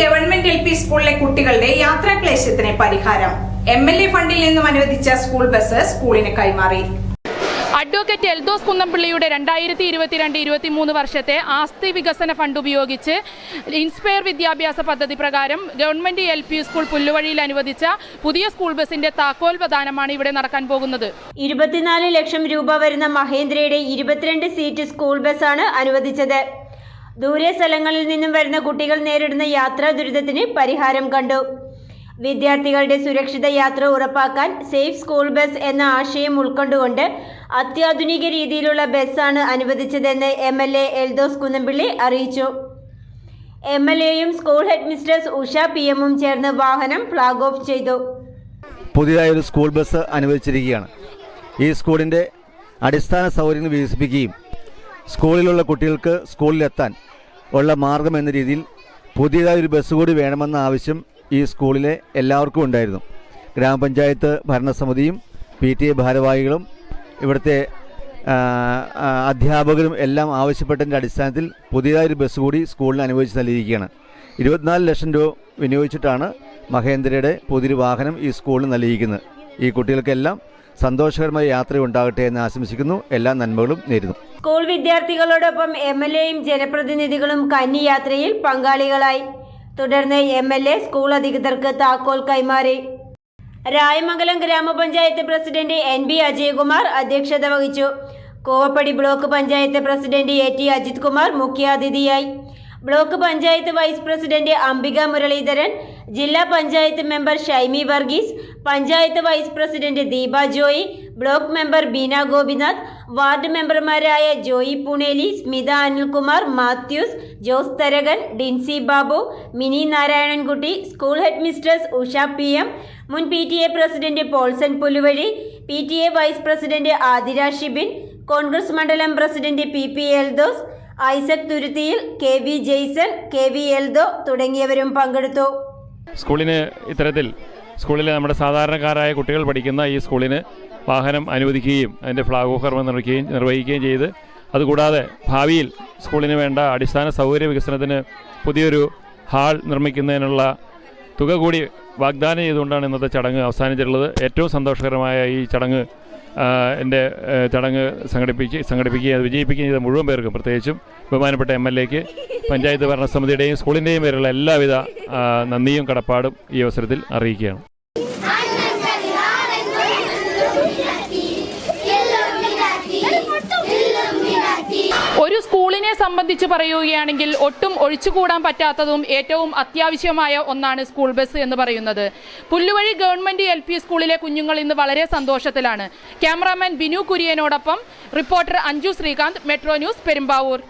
Government L P സ്കൂളിലെ കുട്ടികളുടെ യാത്രാക്ലേശത്തിന് പരിഹാരം. എം എൽ എ ഫണ്ടിൽ നിന്നും അനുവദിച്ച സ്കൂൾ ബസ് സ്കൂളിന് കൈമാറി. അഡ്വക്കേറ്റ് എൽദോസ് കുന്നംപിള്ളിയുടെ രണ്ടായിരത്തി ഇരുപത്തിരണ്ട് ഇരുപത്തിമൂന്ന് വർഷത്തെ ആസ്തി വികസന ഫണ്ട് ഉപയോഗിച്ച് ഇൻസ്പയർ വിദ്യാഭ്യാസ പദ്ധതി പ്രകാരം ഗവൺമെന്റ് എൽ പി സ്കൂൾ പുല്ലുവഴിയിൽ അനുവദിച്ച പുതിയ സ്കൂൾ ബസിന്റെ താക്കോൽ പ്രദാനമാണ് ഇവിടെ നടക്കാൻ പോകുന്നത്. ഇരുപത്തിനാല് ലക്ഷം രൂപ വരുന്ന മഹേന്ദ്രയുടെ ഇരുപത്തിരണ്ട് സീറ്റ് സ്കൂൾ ബസ് ആണ് അനുവദിച്ചത്. ദൂരെ സ്ഥലങ്ങളിൽ നിന്നും വരുന്ന കുട്ടികൾ നേരിടുന്ന യാത്രാ ദുരിതത്തിന് പരിഹാരം കണ്ടു. വിദ്യാർത്ഥികളുടെ സുരക്ഷിത യാത്ര ഉറപ്പാക്കാൻ സേഫ് സ്കൂൾ ബസ് എന്ന ആശയം ഉൾക്കൊണ്ടുകൊണ്ട് അത്യാധുനിക രീതിയിലുള്ള ബസ്സാണ് അനുവദിച്ചതെന്ന് M L A Eldhose Kunnampilly അറിയിച്ചു. എം എൽ എയും school head mistress Usha P എമ്മും ചേർന്ന് വാഹനം ഫ്ലാഗ് ഓഫ് ചെയ്തു. പുതിയതായ ഒരു സ്കൂൾ ബസ് അനുവദിച്ചിരിക്കുകയാണ്. ഈ സ്കൂളിന്റെ അടിസ്ഥാന സൗകര്യങ്ങൾ വികസിപ്പിക്കുകയും സ്കൂളിലുള്ള കുട്ടികൾക്ക് സ്കൂളിലെത്താൻ ഉള്ള മാർഗം എന്ന രീതിയിൽ പുതിയതായി ഒരു ബസ് കൂടി വേണമെന്ന ആവശ്യം ഈ സ്കൂളിലെ എല്ലാവർക്കും ഉണ്ടായിരുന്നു. ഗ്രാമപഞ്ചായത്ത് ഭരണസമിതിയും പി ടി എ ഭാരവാഹികളും ഇവിടുത്തെ അധ്യാപകരും എല്ലാം ആവശ്യപ്പെട്ടതിന്റെ അടിസ്ഥാനത്തിൽ പുതിയതായൊരു ബസ് കൂടി സ്കൂളിന് അനുവദിച്ച് നൽകിയിരിക്കുകയാണ്. ഇരുപത്തിനാല് ലക്ഷം രൂപ വിനിയോഗിച്ചിട്ടാണ് മഹേന്ദ്രയുടെ പുതിയൊരു വാഹനം ഈ സ്കൂളിന് നൽകിയിരിക്കുന്നത്. ഈ കുട്ടികൾക്കെല്ലാം സന്തോഷകരമായ യാത്ര ഉണ്ടാകട്ടെ എന്ന് ആശംസിക്കുന്നു. എല്ലാ നന്മകളും നേരുന്നു. സ്കൂൾ വിദ്യാർത്ഥികളോടൊപ്പം എം എൽ എയും ജനപ്രതിനിധികളും കന്നി യാത്രയിൽ പങ്കാളികളായി. തുടർന്ന് എം എൽ എ സ്കൂൾ അധികൃതർക്ക് താക്കോൽ കൈമാറി. രായമംഗലം ഗ്രാമപഞ്ചായത്ത് പ്രസിഡന്റ് എൻ ബി അജയകുമാർ അധ്യക്ഷത വഹിച്ചു. Kovappady block panchayat president A T Ajith Kumar മുഖ്യാതിഥിയായി. Block panchayat vice president Ambika Muraleedharan ജില്ലാ panchayat member Shymi Varghese panchayat vice president Deepa Joy block member Beena Gopinath ward മെമ്പർമാരായ Joy Puneli Smitha Anilkumar Mathews Jose Tharakan Dincy Babu Mini Narayanankutty school headmistress Usha P M മുൻ P T A president Paulson Puluvazhi P T A vice president Athira Shibin Congress മണ്ഡലം president P P Eldhose Isaac Thuruthiyil K V Jaison K V Eldho തുടങ്ങിയവരും പങ്കെടുത്തു. സ്കൂളിന് ഇത്തരത്തിൽ സ്കൂളിലെ നമ്മുടെ സാധാരണക്കാരായ കുട്ടികൾ പഠിക്കുന്ന ഈ സ്കൂളിന് വാഹനം അനുവദിക്കുകയും അതിന്റെ ഫ്ലാഗ് ഓഫ് കർമ്മം നിർവഹിക്കുകയും നിർവഹിക്കുകയും ചെയ്ത് അതുകൂടാതെ ഭാവിയിൽ സ്കൂളിന് വേണ്ട അടിസ്ഥാന സൗകര്യ വികസനത്തിന് പുതിയൊരു ഹാൾ നിർമ്മിക്കുന്നതിനുള്ള തുക കൂടി വാഗ്ദാനം ചെയ്തുകൊണ്ടാണ് ഇന്നത്തെ ചടങ്ങ് അവസാനിച്ചിട്ടുള്ളത്. ഏറ്റവും സന്തോഷകരമായ ഈ ചടങ്ങ് എന്റെ ചടങ്ങ് സംഘടിപ്പിച്ച് സംഘടിപ്പിക്കുകയും അത് വിജയിപ്പിക്കുകയും ചെയ്ത മുഴുവൻ പേർക്കും പ്രത്യേകിച്ചും ബഹുമാനപ്പെട്ട എം എൽ എക്ക് പഞ്ചായത്ത് ഭരണസമിതിയുടെയും സ്കൂളിന്റെയും പേരുള്ള എല്ലാവിധ നന്ദിയും കടപ്പാടും ഈ അവസരത്തിൽ അറിയിക്കുകയാണ്. സംബന്ധിച്ച് പറയുകയാണെങ്കിൽ ഒട്ടും ഒഴിച്ചുകൂടാൻ പറ്റാത്തതും ഏറ്റവും അത്യാവശ്യമായ ഒന്നാണ് സ്കൂൾ ബസ് എന്ന് പറയുന്നത്. പുല്ലുവഴി ഗവൺമെന്റ് എൽ സ്കൂളിലെ കുഞ്ഞുങ്ങൾ ഇന്ന് വളരെ സന്തോഷത്തിലാണ്. Cameraman Binu കുര്യനോടൊപ്പം reporter Anju Sreekanth metro news Perumbavoor.